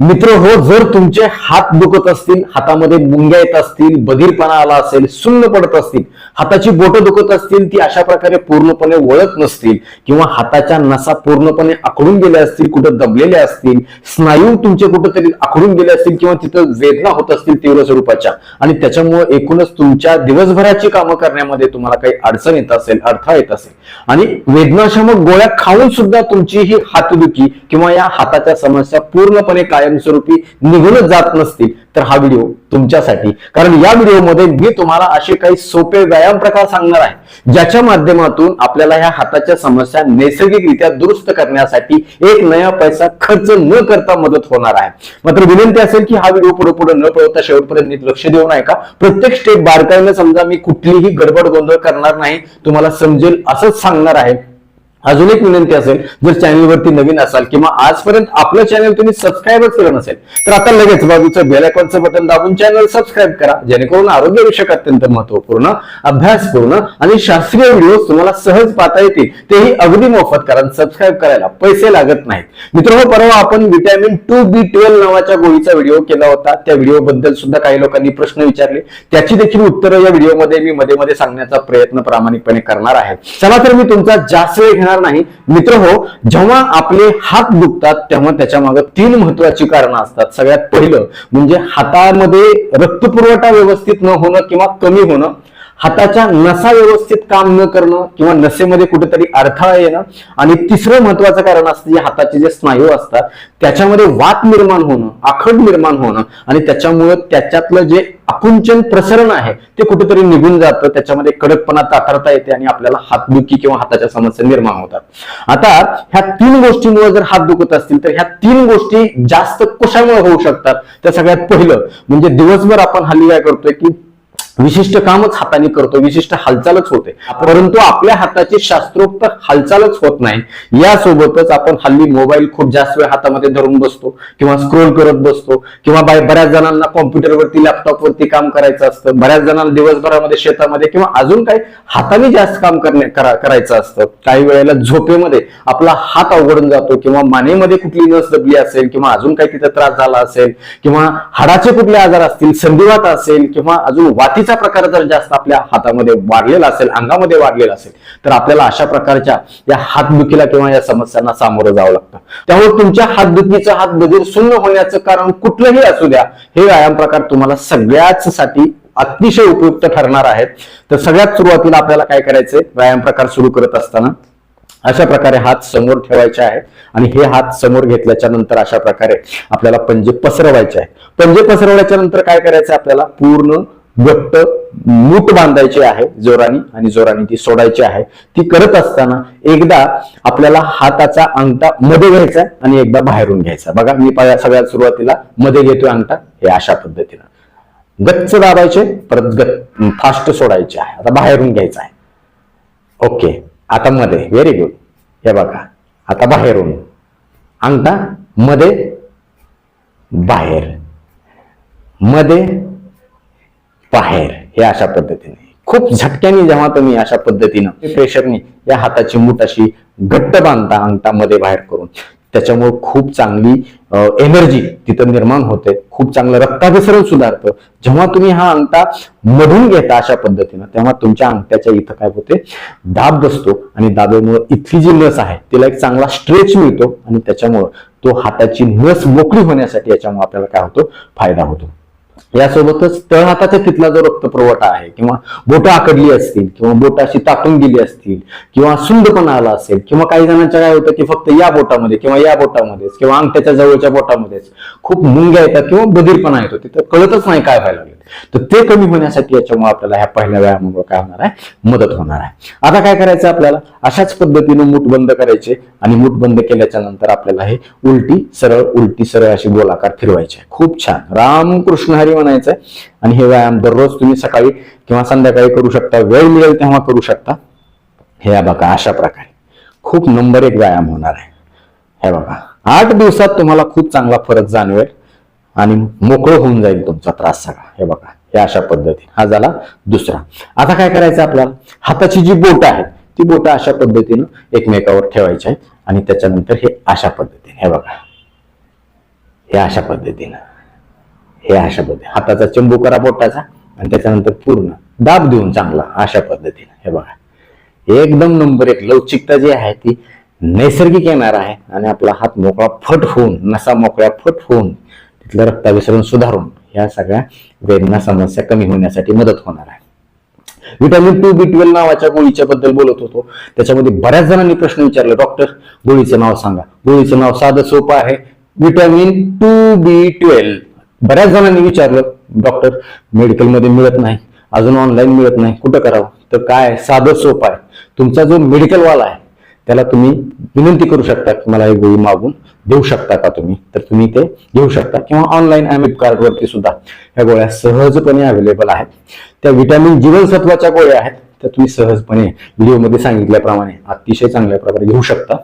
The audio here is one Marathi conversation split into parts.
मित्र हो जर तुमचे हात दुखत असतील हातामध्ये मुंग्या येत असतील बधीरपणा आला असेल सुन्न पडत असतील हाताची बोटं दुखत असतील ती अशा प्रकारे पूर्णपणे वळत नसतील किंवा हाताच्या नसा पूर्णपणे आखडून गेल्या असतील कुठं दबलेल्या असतील स्नायू तुमचे कुठंतरी आखडून गेले असतील किंवा तिथं वेदना होत असतील तीव्र स्वरूपाच्या आणि त्याच्यामुळे एकूणच तुमच्या दिवसभराची कामं करण्यामध्ये तुम्हाला काही अडचण येत असेल अडथळा येत असेल. आणि वेदनाशामक गोळ्या खाऊन सुद्धा तुमची ही हातदुखी किंवा या हाताच्या समस्या पूर्णपणे काय कायमस्वरूपी निघूनच जात नसतील तर हा व्हिडिओ तुमच्यासाठी. कारण या व्हिडिओमध्ये मी तुम्हाला असे काही सोपे व्यायाम प्रकार सांगणार आहे ज्याच्या माध्यमातून आपल्याला ह्या हाताच्या समस्या नैसर्गिकरित्या दुरुस्त करण्यासाठी एक नया पैसा खर्च न करता मदत होणार आहे. मात्र विनंती असेल की हा व्हिडिओ पुढे पुढे न पळवता शेवटपर्यंत नीट लक्ष देऊ नये का प्रत्येक स्टेप बारकाईने समजा मी कुठलीही गडबड गोंधळ करणार नाही तुम्हाला समजेल असंच सांगणार आहे. अजून एक विनंती असेल जर चॅनलवरती नवीन असाल किंवा आजपर्यंत आपलं चॅनल तुम्ही सबस्क्राईबच केलं नसेल तर आता लगेच बाजूचं बेल आयकॉनचं बटन दाबून चॅनल सबस्क्राईब करा जेणेकरून आरोग्यविषयक अत्यंत महत्त्वपूर्ण अभ्यासपूर्ण आणि शास्त्रीय व्हिडिओ तुम्हाला सहज पाहता येतील. तेही अगदी मोफत कारण सबस्क्राईब करायला पैसे लागत नाहीत. मित्रांनो परवा आपण व्हिटॅमिन टू बी ट्वेल्व नावाच्या गोळीचा व्हिडिओ केला होता. त्या व्हिडिओ बद्दल सुद्धा काही लोकांनी प्रश्न विचारले. त्याची देखील उत्तरं या व्हिडिओमध्ये मी मध्ये मध्ये सांगण्याचा प्रयत्न प्रामाणिकपणे करणार आहे. चला तर मी तुमचा जास्त वेळ घेणार नाही. मित्र हो जेव्हा आपले हात दुखतात तेव्हा त्याच्यामागे तीन महत्वाची कारणं असतात. सगळ्यात पहिलं म्हणजे हातामध्ये रक्तपुरवठा व्यवस्थित न होणं किंवा कमी होणं. हाताच्या नसा व्यवस्थित काम न करणं किंवा नसेमध्ये कुठेतरी अडथळा येणं आणि तिसरं महत्वाचं कारण असतं जे हाताचे जे स्नायू असतात त्याच्यामध्ये वात निर्माण होणं आखड निर्माण होणं आणि त्याच्यामुळं त्याच्यातलं जे आकुंचन प्रसरण आहे ते कुठेतरी निघून जातं. त्याच्यामध्ये कडकपणा ताठरता येते आणि आपल्याला हातदुखी किंवा हाताच्या समस्या निर्माण होतात. आता ह्या तीन गोष्टींमुळे जर हात दुखत असतील तर ह्या तीन गोष्टी जास्त कशामुळे होऊ शकतात? त्या सगळ्यात पहिलं म्हणजे दिवसभर आपण हल्ली काय करतोय की विशिष्ट कामच हाताने करतो विशिष्ट हालचालच होते. परंतु आपल्या हाताची शास्त्रोक्त हालचालच होत नाही. यासोबतच आपण हल्ली मोबाईल खूप जास्त वेळ हातामध्ये धरून बसतो किंवा स्क्रोल करत बसतो किंवा बाय- बऱ्याच जणांना कॉम्प्युटरवरती लॅपटॉपवरती काम करायचं असतं बऱ्याच जणांना दिवसभरामध्ये शेतामध्ये किंवा अजून काही हाताने जास्त काम करणे करा- करायचं असतं. काही वेळेला झोपेमध्ये आपला हात अवघडून जातो किंवा मानेमध्ये कुठली नस दबली असेल किंवा अजून काही तिथे त्रास झाला असेल किंवा हाडाचे कुठले आजार असतील संधिवात असेल किंवा अजून वातीचा प्रकार जर जास्त आपल्या हातामध्ये वाढलेला असेल अंगामध्ये वाढलेला असेल तर आपल्याला अशा प्रकारच्या या हातदुखीला किंवा या समस्यांना सामोरं जावं लागतं. त्यामुळे तुमच्या हातदुखीचं हात बधीर शून्य होण्याचं कारण कुठलंही असू द्या हे व्यायाम प्रकार तुम्हाला सगळ्याच साठी अतिशय उपयुक्त ठरणार आहेत. तर सगळ्यात सुरुवातीला आपल्याला काय करायचंय व्यायाम प्रकार सुरू करत असताना अशा प्रकारे हात समोर ठेवायचे आहेत आणि हे हात समोर घेतल्याच्या नंतर अशा प्रकारे आपल्याला पंजे पसरवायचे आहे. पंजे पसरवल्याच्या नंतर काय करायचं आपल्याला? पूर्ण घट्ट मूठ बांधायची आहे जोराने आणि जोराने ती सोडायची आहे. ती करत असताना एकदा आपल्याला हाताचा अंगठा मध्ये घ्यायचा आणि एकदा बाहेरून घ्यायचा बघा मी सगळ्यात सुरुवातीला मध्ये घेतोय अंगठा हे अशा पद्धतीनं. गच्च दाबायचे परत गत फास्ट सोडायचे आहे. आता बाहेरून घ्यायचं आहे. ओके आता मध्ये व्हेरी गुड हे बघा आता बाहेरून. अंगठा मध्ये बाहेर. मध्ये बाहेर हे अशा पद्धतीने. खूप झटक्याने जेव्हा तुम्ही अशा पद्धतीनं प्रेशरने या हाताची मूठ अशी घट्ट बांधता अंगठामध्ये बाहेर करून त्याच्यामुळे खूप चांगली एनर्जी तिथं निर्माण होते. खूप चांगलं रक्ताभिसरण सुधारतं. जेव्हा तुम्ही हा अंगठा मधून घेता अशा पद्धतीनं तेव्हा तुमच्या अंगठ्याच्या इथं काय होते? दाब बसतो आणि दाबेमुळे इथली जी नस आहे तिला एक चांगला स्ट्रेच मिळतो आणि त्याच्यामुळं तो हाताची नस मोकळी होण्यासाठी याच्यामुळे आपल्याला काय होतो? फायदा होतो. यासोबतच तळहाताचा तिथला जो रक्त पुरवठा आहे किंवा बोटं आकडली असतील किंवा बोटाशी ताटून गेली असतील किंवा सुंदपणा आला असेल किंवा काही जणांच्या काय होतं की फक्त या बोटामध्ये किंवा या बोटामध्येच किंवा अंगठ्याच्या जवळच्या बोटामध्येच खूप मुंग्या येतात किंवा बधीरपणा येतो. तिथं कळतच नाही काय व्हायला लागलं तर ते कमी होण्यासाठी याच्यामुळे आपल्याला ह्या पहिल्या व्यायामामुळे काय होणार आहे? मदत होणार आहे. आता काय करायचं आपल्याला? अशाच पद्धतीनं मूठ बंद करायचे आणि मूठ बंद केल्याच्यानंतर आपल्याला हे उलटी सरळ उलटी सरळ अशी गोलाकार फिरवायचे. खूप छान. रामकृष्ण हरी म्हणायचंय आणि हे व्यायाम दररोज तुम्ही सकाळी किंवा संध्याकाळी करू शकता. वेळ मिळेल तेव्हा करू शकता. हे बघा अशा प्रकारे. खूप नंबर एक व्यायाम होणार आहे. हे बघा. आठ दिवसात तुम्हाला खूप चांगला फरक जाणवेल. आणि मोकळं होऊन जाईल तुमचा त्रास सगळा. हे बघा हे अशा पद्धतीने. हा झाला दुसरा. आता काय करायचं आपल्याला? हाताची जी बोट आहेत ती बोट अशा पद्धतीनं एकमेकावर ठेवायची आहेत आणि त्याच्यानंतर हे अशा पद्धतीने. हे बघा. हे अशा पद्धतीनं. हे अशा पद्धतीने. हाताचा चंबू करा बोटाचा आणि त्याच्यानंतर पूर्ण दाब देऊन चांगला अशा पद्धतीने. हे बघा. एकदम नंबर एक. लवचिकता जी आहे ती नैसर्गिक येणार आहे आणि आपला हात मोकळा फट होऊन नसा मोकळा फट होऊन तिथलं रक्ताभिसरण सुधारून ह्या सगळ्या वेदना समस्या कमी होण्यासाठी मदत होणार आहे. विटॅमिन टू बी ट्वेल्व नावाच्या गोळीच्या बद्दल बोलत होतो. त्याच्यामध्ये बऱ्याच जणांनी प्रश्न विचारले. डॉक्टर गोळीचं नाव सांगा. गोळीचं नाव साधं सोपं आहे. विटॅमिन टू बी ट्वेल्व बऱ्याच जणांनी विचारलं. डॉक्टर मेडिकलमध्ये मिळत नाही. अजून ऑनलाईन मिळत नाही. कुठं करावं? तर काय? साधं सोपं आहे. तुमचा जो मेडिकलवाला आहे त्याला तुम्ही विनंती करू शकता की मला एक गोळी मागून देऊ शकता का तुम्ही? तर तुम्ही ते घेऊ शकता. किंवा ऑनलाईन फ्लिपकार्ट वरती सुद्धा ह्या गोळ्या सहजपणे अवेलेबल आहेत. त्या व्हिटॅमिन जीवनसत्वाच्या गोळ्या आहेत. त्या तुम्ही सहजपणे व्हिडिओमध्ये सांगितल्याप्रमाणे अतिशय चांगल्या प्रकारे घेऊ शकता.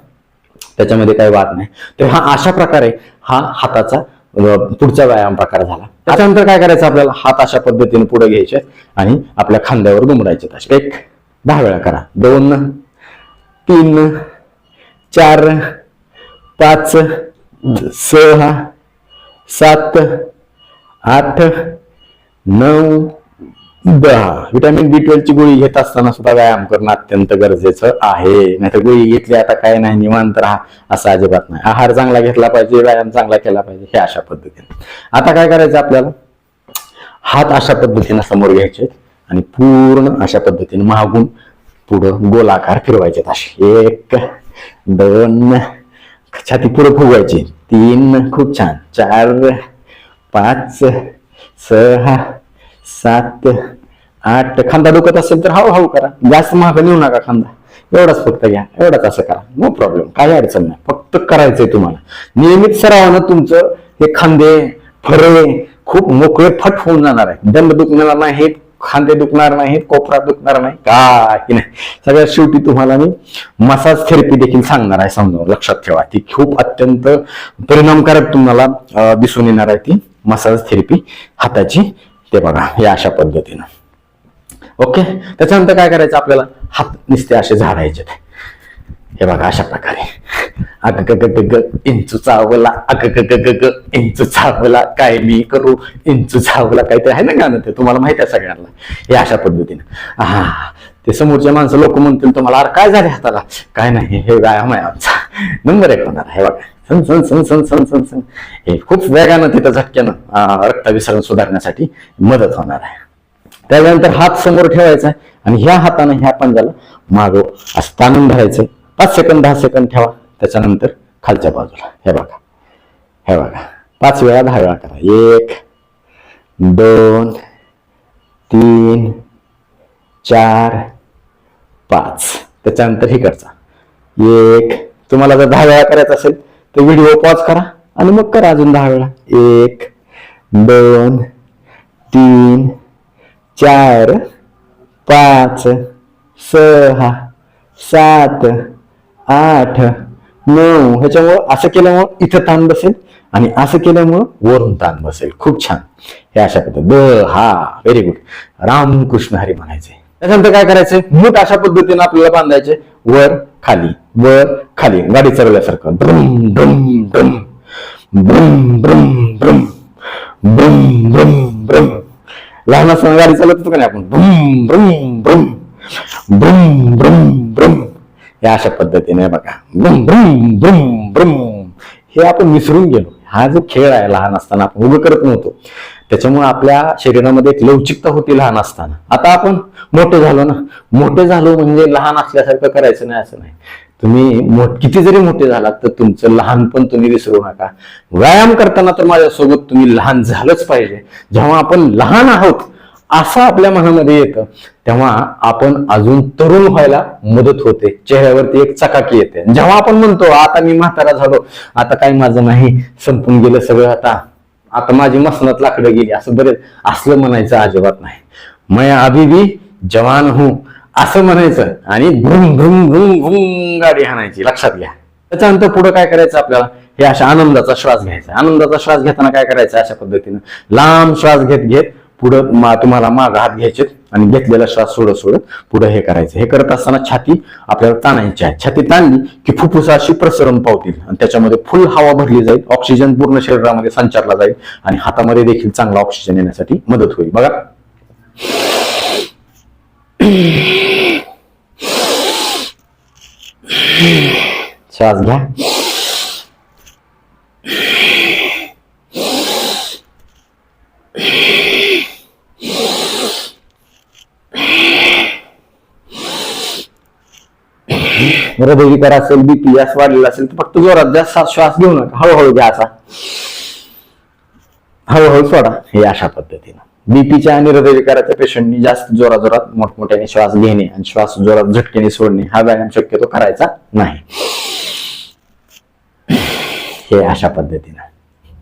त्याच्यामध्ये काही वाद नाही. तर हा अशा प्रकारे हा हाताचा पुढचा व्यायाम प्रकार झाला. त्याच्यानंतर काय करायचं आपल्याला? हात अशा पद्धतीने पुढे घ्यायचे आणि आपल्या खांद्यावर दुमडायचे एक दहा वेळा करा. दोन तीन चार पाच सहा सात आठ नऊ दहा. व्हिटॅमिन बी ट्वेल्वची गोळी घेत असताना सुद्धा व्यायाम करणं अत्यंत गरजेचं आहे. नाहीतर गोळी घेतली आता काय नाही निवांत राहा असं अजिबात नाही. आहार चांगला घेतला पाहिजे व्यायाम चांगला केला पाहिजे हे अशा पद्धतीने. आता काय करायचं आपल्याला? हात अशा पद्धतीने समोर घ्यायचे आणि पूर्ण अशा पद्धतीने मागून पुढं गोलाकार फिरवायचे असे. एक दोन छाती पुढं फुगवायची. तीन खूप छान. चार पाच सहा सात आठ. खांदा दुखत असेल तर हळूहळू करा. जास्त महाग नेऊ नका खांदा. एवढाच फक्त घ्या. एवढाच असं करा. नो प्रॉब्लेम काही अडचण नाही. फक्त करायचंय तुम्हाला. नियमित सरावानं तुमचं हे खांदे फरे खूप मोकळे फट होऊन जाणार आहे दंड दुखणार नाहीत खांदे दुखणार नाहीत कोपरा दुखणार नाही. काही नाही. सगळ्यात शेवटी तुम्हाला मी मसाज थेरपी देखील सांगणार आहे समजावून. लक्षात ठेवा. ती खूप अत्यंत परिणामकारक तुम्हाला दिसून येणार आहे ती मसाज थेरपी हाताची. ते बघा हे अशा पद्धतीनं. ओके? त्याच्यानंतर काय करायचं आपल्याला? हात नुसते असे झाडायचे हे बघा अशा प्रकारे. अग ग ग ग ग इंचू चावला अग ग ग ग ग इंचू चावला काय मी करू? इंचू चावला काय ते आहे ना गाणं ते? तुम्हाला माहिती आहे सगळ्यांना. हे अशा पद्धतीनं. हा ते समोरचे माणसं लोक म्हणतील तुम्हाला अरे काय झाले हाताला? काय नाही हे व्यायाम आहे आमचा. नंबर एक होणार हे बघा. सन सन सन सन सन सन सन हे खूप वेगानं तिथं झटक्यानं अं, रक्ताभिसरण सुधारण्यासाठी मदत होणार आहे. त्यानंतर हात समोर ठेवायचा आहे आणि ह्या हाताने ह्या पंजाला मागो असं ताणून धरायचं. पाच सेकंद दहा सेकंद ठेवा. त्याच्यानंतर खालच्या बाजूला. हे बघा. हे बघा. पाच वेळा दहा वेळा करा. एक दोन तीन चार पाच. त्याच्यानंतर हे करचा. एक तुम्हाला जर दहा वेळा करायचं असेल तर व्हिडिओ पॉज करा आणि मग करा अजून दहा वेळा. एक दोन तीन चार पाच सहा सात आठ नऊ ह्याच्यामुळं असं केल्यामुळं इथं ताण बसेल आणि असं केल्यामुळं वरून ताण बसेल. खूप छान. हे अशा पद्धती ब हा व्हेरी गुड रामकृष्ण हरी म्हणायचे. त्याच्यानंतर काय करायचंय मूठ अशा पद्धतीने आपल्याला बांधायचे. वर खाली. वर खाली. गाडी चालवल्यासारखं ब्रम ब्रम ब्रम. ब्रम ब्रम ब्रम. ब्रम ब्रम ब्रम. लहान असताना गाडी चालवत होतो का नाही आपण? ब्रम ब्रम ब्रम. ब्रम ब्रम ब्रम. या अशा पद्धतीने बघा. ब्रम ब्रम ब्रम ब्रम हे आपण विसरून गेलो. हा जो खेळ आहे लहान असताना आपण उभं करत नव्हतो. त्याच्यामुळे आपल्या शरीरामध्ये एक लवचिकता होती लहान असताना. आता आपण मोठे झालो ना. मोठे झालो म्हणजे लहान असल्यासारखं करायचं नाही असं नाही. तुम्ही मोठ किती जरी मोठे झालात तर तुमचं लहानपण तुम्ही विसरू नका. व्यायाम करताना तर माझ्यासोबत तुम्ही लहान झालंच पाहिजे. जेव्हा आपण लहान आहोत असं आपल्या मनामध्ये येतं तेव्हा आपण अजून तरुण व्हायला मदत होते. चेहऱ्यावरती एक चकाकी येते. जेव्हा आपण म्हणतो आता मी म्हातारा झालो आता काय माझं नाही संपून गेलं सगळं आता आता माझी मसनात लाकडं गेली. असं बरेच असलं म्हणायचं अजिबात नाही. मय अभी जवान हूं असं म्हणायचं. आणि घुम घुम घुम घुम गाडी हाणायची लक्षात घ्या. त्याच्यानंतर पुढे काय करायचं आपल्याला? हे अशा आनंदाचा श्वास घ्यायचा. आनंदाचा श्वास घेताना काय करायचं? अशा पद्धतीनं. लांब श्वास घेत घेत पुढं मा तुम्हाला माग हात घ्यायचे आणि घेतलेला श्वास सोडत सोडत पुढे हे करायचं. हे करत असताना छाती आपल्याला ताणायची आहे. छाती ताणली की फुफ्फुस अशी प्रसरण पावतील आणि त्याच्यामध्ये फुल हवा भरली जाईल. ऑक्सिजन पूर्ण शरीरामध्ये संचारला जाईल आणि हातामध्ये देखील चांगला ऑक्सिजन येण्यासाठी मदत होईल. बघा. श्वास घ्या. हृदयविकार असेल बीपी जास्त वाढलेला असेल तर फक्त जोरात जास्त श्वास घेऊ नका. हळूहळू घ्या असा. हळूहळू सोडा. हे अशा पद्धतीनं. बीपीच्या आणि हृदयविकाराच्या पेशंटनी जास्त जोरा जोरात मोठमोठ्याने श्वास घेणे आणि श्वास जोरात झटकेने सोडणे हा व्यायाम शक्यतो करायचा नाही. हे अशा पद्धतीनं.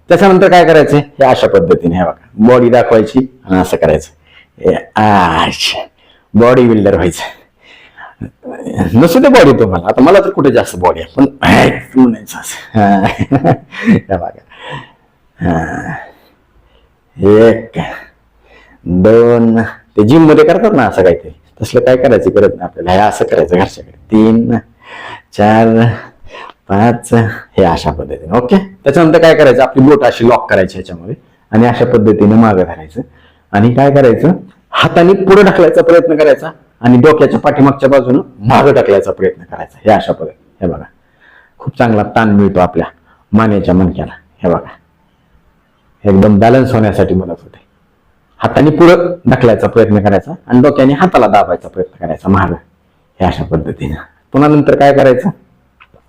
त्याच्यानंतर काय करायचं? हे अशा पद्धतीने हे बघा. बॉडी दाखवायची आणि असं करायचं. बॉडी बिल्डर व्हायचं. नसू दे बॉडी तुम्हाला. आता मला तर कुठे जास्त बॉडी आहे? पण म्हणायचं असं. बघा एक दोन. ते जिममध्ये करतात ना असं काहीतरी. तसलं काय करायचं? करत नाही आपल्याला. हे असं करायचं घरच्याकडे. तीन चार पाच. हे अशा पद्धतीने. ओके? त्याच्यानंतर काय करायचं? आपली बोट अशी लॉक करायची ह्याच्यामध्ये. आणि अशा पद्धतीने मागं धरायचं. आणि काय करायचं? हाताने पुढे ढकलायचा प्रयत्न करायचा. आणि डोक्याच्या पाठीमागच्या बाजूनं मागं टाकल्याचा प्रयत्न करायचा. हे अशा पद्धत. हे बघा. खूप चांगला ताण मिळतो आपल्या मानेच्या मणक्याला. हे बघा. एकदम बॅलन्स होण्यासाठी मदत होते. हाताने पुढं ढकलायचा प्रयत्न करायचा आणि डोक्याने हाताला दाबायचा प्रयत्न करायचा महाग हे अशा पद्धतीने. पुन्हा नंतर काय करायचं?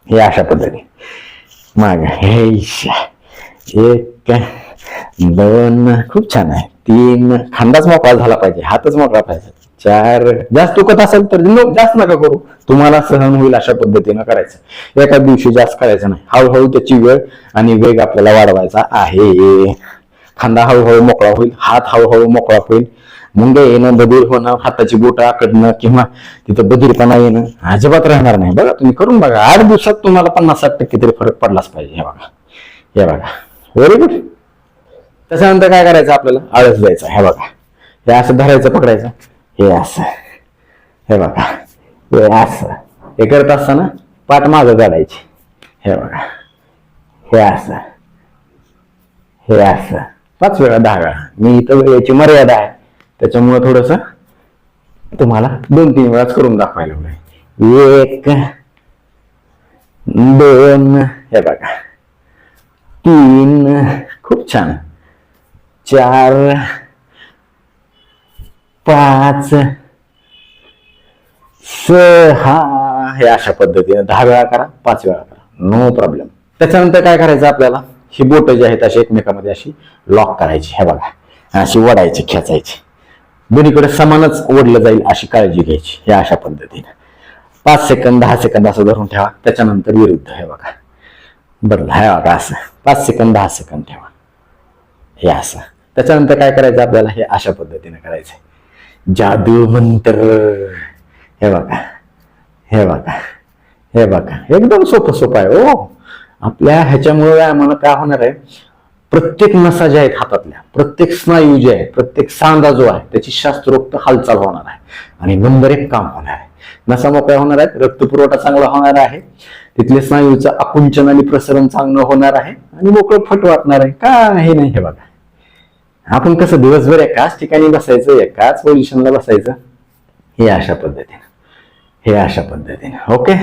हे अशा पद्धतीने माग. हे एक दोन. खूप छान आहे. तीन. खांदाच मोकळा झाला पाहिजे. हातच मोकळा पाहिजे. चार. जास्त दुखत असेल तर लोक जास्त नका करू. तुम्हाला सहन होईल अशा पद्धतीनं करायचं. एका दिवशी जास्त करायचं नाही. हळूहळू त्याची वेळ आणि वेग आपल्याला वाढवायचा आहे. खांदा हळूहळू मोकळा होईल हात हळूहळू मोकळा होईल. मुंगे येणं बधीर होणं हाताची बोट आकडणं किंवा तिथं बधीरपणा येणं अजिबात राहणार नाही. बघा तुम्ही करून बघा. आठ दिवसात तुम्हाला पन्नास साठ टक्के तरी फरक पडलाच पाहिजे. हे बघा. हे बघा. व्हेरी गुड त्याच्यानंतर काय करायचं आपल्याला? आळस द्यायचा. हे बघा. हे असं धरायचं पकडायचं. हे असं. हे बघा. हे असं. हे करत असताना पाठ मागं काढायची. हे बघा. हे असं. हे असं. पाच वेळा दहा वेळा मी इथं वेळेची मर्यादा आहे. त्याच्यामुळं थोडस तुम्हाला दोन तीन वेळाच करून दाखवायला लागलोय एक दोन हे बघा. तीन खूप छान. चार पाच सहा हे अशा पद्धतीने दहा वेळा करा पाच वेळा करा. नो प्रॉब्लेम त्याच्यानंतर काय करायचं आपल्याला? ही बोट जी आहेत अशी एकमेकांमध्ये अशी लॉक करायची. हे बघा. अशी वडायची खेचायची. दोन्हीकडे समानच ओढलं जाईल अशी काळजी घ्यायची. हे अशा पद्धतीने. पाच सेकंद दहा सेकंद असं धरून ठेवा. त्याच्यानंतर विरुद्ध हे बघा. बरं हे बघा असं. पाच सेकंद दहा सेकंद ठेवा. हे असं. त्याच्यानंतर काय करायचं आपल्याला? हे अशा पद्धतीने करायचंय जादू मंत्र हे बघा हे बघा हे बघा एकदम सोपं सोपं आहे ओ आपल्या ह्याच्यामुळे आम्हाला काय होणार आहे? प्रत्येक नसा ज्या आहेत हातातल्या प्रत्येक स्नायू जे आहे प्रत्येक सांधा जो आहे त्याची शास्त्रोक्त हालचाल होणार आहे. आणि नंबर एक काम होणार आहे. नसा मोकळ्या होणार आहेत रक्तपुरवठा चांगला होणार आहे. तिथले स्नायूचं आकुंचन आणि प्रसरण चांगलं होणार आहे. आणि मोकळं फट वाटणार आहे. का हे नाही हे बघा. आपण कसं दिवसभर एकाच ठिकाणी बसायचं एकाच पोझिशनला बसायचं? हे अशा पद्धतीनं. हे अशा पद्धतीनं. ओके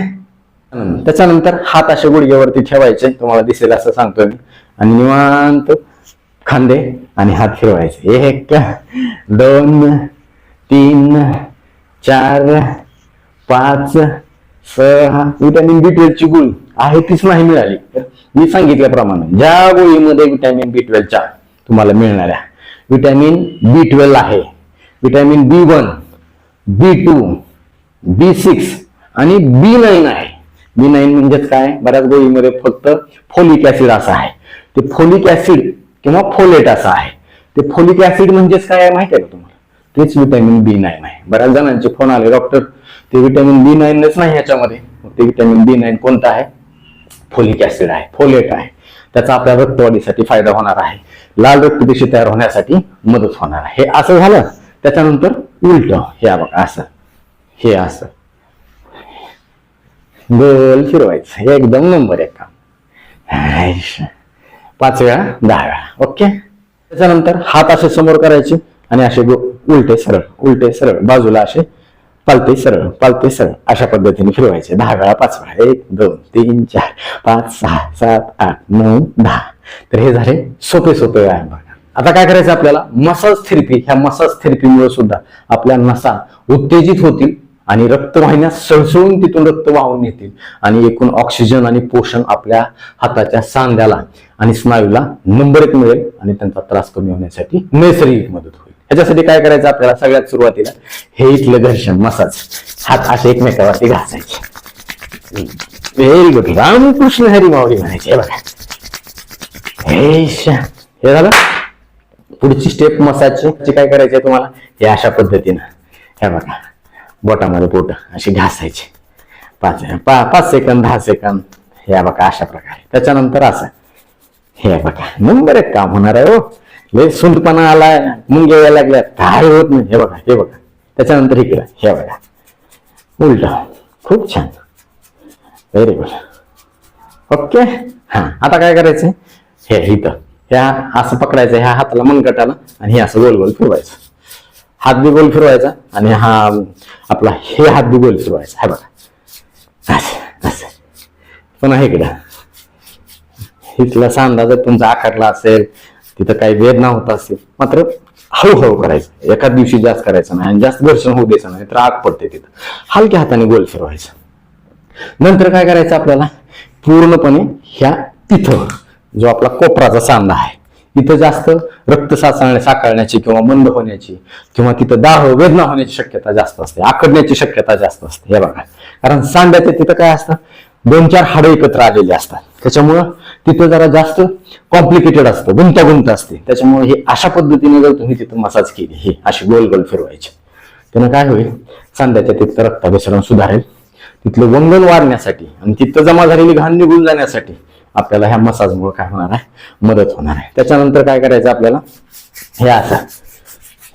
त्याच्यानंतर हात अशा गुडघ्यावरती ठेवायचे. तुम्हाला दिसेल असं सांगतोय मी. आणि निवांत खांदे आणि हात फिरवायचे. एक दोन तीन चार पाच सहा. विटॅमिन बी ट्वेल्वची गोळी. आहे तीच नाही मिळाली. तर मी सांगितल्याप्रमाणे ज्या गोळीमध्ये विटॅमिन बी ट्वेल्वच्या तुम्हाला मिळणाऱ्या विटॅमिन बी ट्वेल्व आहे. Vitamin B one B two B six आणि बी नाईन आहे. बी नाईन म्हणजेच काय? बऱ्याच गोळीमध्ये फक्त फोलिक ऍसिड असा आहे. ते फोलिक ऍसिड किंवा फोलेट असं आहे. ते फोलिक ऍसिड म्हणजेच काय आहे माहिती आहे का तुम्हाला? तेच विटॅमिन बी नाईन आहे. बऱ्याच जणांचे फोन आले डॉक्टर ते विटॅमिन बी नाईनच नाही याच्यामध्ये ते विटॅमिन बी नाईन कोणतं आहे? फोलिक ऍसिड आहे. फोलेट आहे. त्याचा आपल्या रक्तवाढीसाठी फायदा होणार आहे. लाल रक्तपेशी तयार होण्यासाठी मदत होणार हे असं झालं त्याच्यानंतर उलट हे बघा असं हे असं. गोल फिरवायचं एकदम नंबर एक काम. पाच वेळा दहा वेळा ओके? त्याच्यानंतर हात असे समोर करायचे आणि असे उलटे सरळ उलटे सरळ बाजूला असे पालते सरळ पालते सरळ अशा पद्धतीने फिरवायचे. दहा वेळा पाच वेळा एक दोन तीन चार पाच सहा सात आठ नऊ दहा. तर हे झाले सोपे सोपे व्यायाम आता काय करायचं आपल्याला? मसाज थेरपी ह्या मसाज थेरपीमुळे सुद्धा आपल्या नसा उत्तेजित होतील आणि रक्तवाहिन्या सळसळून तिथून रक्त वाहून येतील आणि एकूण ऑक्सिजन आणि पोषण आपल्या हाताच्या सांध्याला आणि स्नायूला नंबर एक मिळेल आणि त्यांचा त्रास कमी होण्यासाठी नैसर्गिक मदत होईल. ह्याच्यासाठी काय करायचं आपल्याला सगळ्यात सुरुवातीला? हे इथलं घर्षण मसाज हात असे एकमेकावरती घासायचे. व्हेरी गुड रामकृष्ण हरी माऊली म्हणायचे. बघा. हे हे झालं. पुढची स्टेप मसाजची काय करायची तुम्हाला? हे अशा पद्धतीनं. हे बघा. बोटामध्ये बोट अशी घासायची. पाच पा पाच सेकंद दहा सेकंद. हे बघा अशा प्रकारे. त्याच्यानंतर असं. हे बघा. नंबर एक काम होणार आहे हो. लय सुंदपणा आलाय. मुंगे यायला लागल्या काय होत नाही. हे बघा हे बघा. त्याच्यानंतर इकडं. हे बघा. उलट. खूप छान. व्हेरी गुड ओके हा. आता काय करायचं हे इथं. ह्या असं पकडायचं ह्या हाताला मनगटाला आणि हे असं गोल गोल फिरवायचं. हात बी गोल फिरवायचा आणि हा आपला हे हात बी गोल फिरवायचा. हा बघा. असं असं. पुन्हा इकडं. इथला सांधा जर तुमचा आकारला असेल तिथं काही वेदना होत असेल मात्र हळूहळू करायचं. एका दिवशी जास्त करायचं नाही आणि जास्त घर्षण होऊ द्यायचं नाही तर आग पडते तिथं. हलक्या हाताने गोल फिरवायचं. नंतर काय करायचं आपल्याला? पूर्णपणे ह्या तिथं जो आपला कोपराचा सांधा आहे तिथं जास्त रक्त साचण्या साकारण्याची किंवा मंद होण्याची किंवा तिथं दाह वेदना होण्याची शक्यता जास्त असते आकडण्याची शक्यता जास्त असते हे बघा. कारण सांध्याच्या तिथं काय असतं? दोन चार हाडं एकत्र आलेले असतात. त्याच्यामुळं तिथं जरा जास्त कॉम्प्लिकेटेड असतं गुंतागुंत असते. त्याच्यामुळे हे अशा पद्धतीने जर तुम्ही तिथं मसाज केली हे अशी गोल गोल फिरवायची. त्यानं काय होईल? सांध्याच्या तिथं रक्ताभिसरण सुधारेल. तिथलं वंगण वाढण्यासाठी आणि तिथं जमा झालेली घाण निघून जाण्यासाठी आपल्याला ह्या मसाजमुळे काय होणार आहे? मदत होणार आहे. त्याच्यानंतर काय करायचं आपल्याला? हे असं.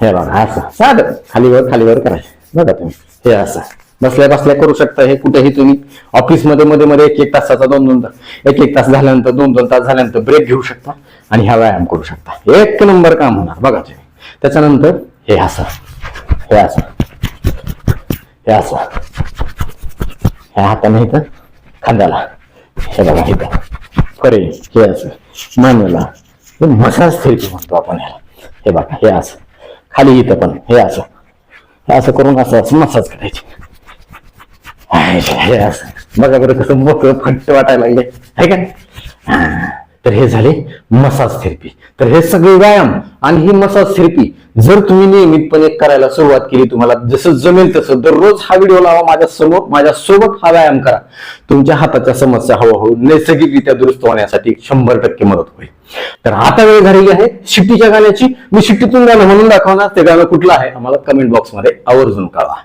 हे बघा असं. साधं. खालीवर खालीवर करायचं. बघा तुम्ही. हे असं. बसल्या बसल्या करू शकता हे कुठेही तुम्ही. ऑफिसमध्ये मध्ये मध्ये एक एक तासाचा दोन दोन तास. एक एक तास झाल्यानंतर दोन दोन तास झाल्यानंतर ब्रेक घेऊ शकता आणि ह्या व्यायाम करू शकता. एक नंबर काम होणार. बघा तुम्ही. त्याच्यानंतर हे असं. हे असं. हे असं. ह्या हाताने इथं खांद्याला. हे बघा इथं. फरे हे असं मानेला हे मसाज थेरपी म्हणतो आपण ह्याला हे बघा हे असं. खाली इथं पण हे असं. हे असं करून असं असं मसाज करायचे. हे असं. बघा बरं कसं मोकळं फट्ट वाटायला लागले. आहे का? तर हे झाले मसाज थेरपी तर हे सगळे व्यायाम आणि ही मसाज थेरपी जर तुम्ही नियमितपणे करायला सुरुवात केली तुम्हाला जसं जमेल तसं दररोज हा व्हिडिओ लावा माझ्यासमोर माझ्या सोबत हा व्यायाम करा. तुमच्या हाताच्या समस्या हळूहळू नैसर्गिकरित्या दुरुस्त होण्यासाठी शंभर टक्के मदत होईल. तर आता वेळ झालेली आहे शिट्टीच्या गाण्याची. मी शिट्टीतून गाणं म्हणून दाखवणार. ते गाणं कुठलं आहे? आम्हाला कमेंट बॉक्समध्ये आवर्जून कळवा.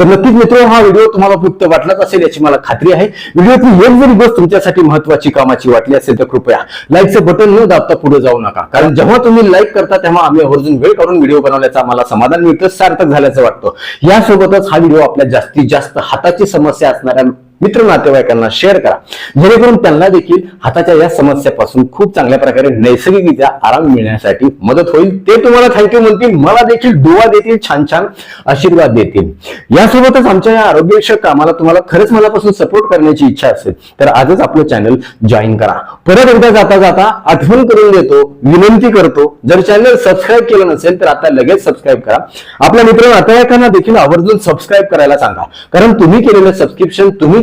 तर नक्कीच मित्र हा व्हिडिओ तुम्हाला उपयुक्त वाटलाच असेल याची मला खात्री आहे. व्हिडिओची एक जरी गोष्ट तुमच्यासाठी महत्वाची कामाची वाटली असेल तर कृपया लाईकचं बटन न दाबता पुढे जाऊ नका. कारण जेव्हा तुम्ही लाईक करता तेव्हा आम्ही आवर्जून वेळ काढून व्हिडिओ बनवल्याचं आम्हाला समाधान मिळतं सार्थक झाल्याचं वाटतं. यासोबतच हा व्हिडिओ आपल्या जास्तीत जास्त हाताची समस्या असणाऱ्या मित्र नातेवाईकांना शेअर करा. जेणेकरून त्यांना देखील हाताच्या या समस्यापासून खूप चांगल्या प्रकारे नैसर्गिकरित्या आराम मिळण्यासाठी मदत होईल. ते तुम्हाला थँक्यू म्हणतील. मला देखील दुवा देतील छान छान आशीर्वाद देतील. यासोबतच आमच्या या आरोग्यविषयक कामाला तुम्हाला खरंच मनापासून सपोर्ट करण्याची इच्छा असेल तर आजच आपलं चॅनल जॉईन करा. परत एकदा जाता जाता आठवण करून देतो विनंती करतो. जर चॅनल सबस्क्राईब केलं नसेल तर आता लगेच सबस्क्राईब करा. आपल्या मित्र नातेवाईकांना देखील आवर्जून सबस्क्राईब करायला सांगा. कारण तुम्ही केलेलं सबस्क्रिप्शन तुम्ही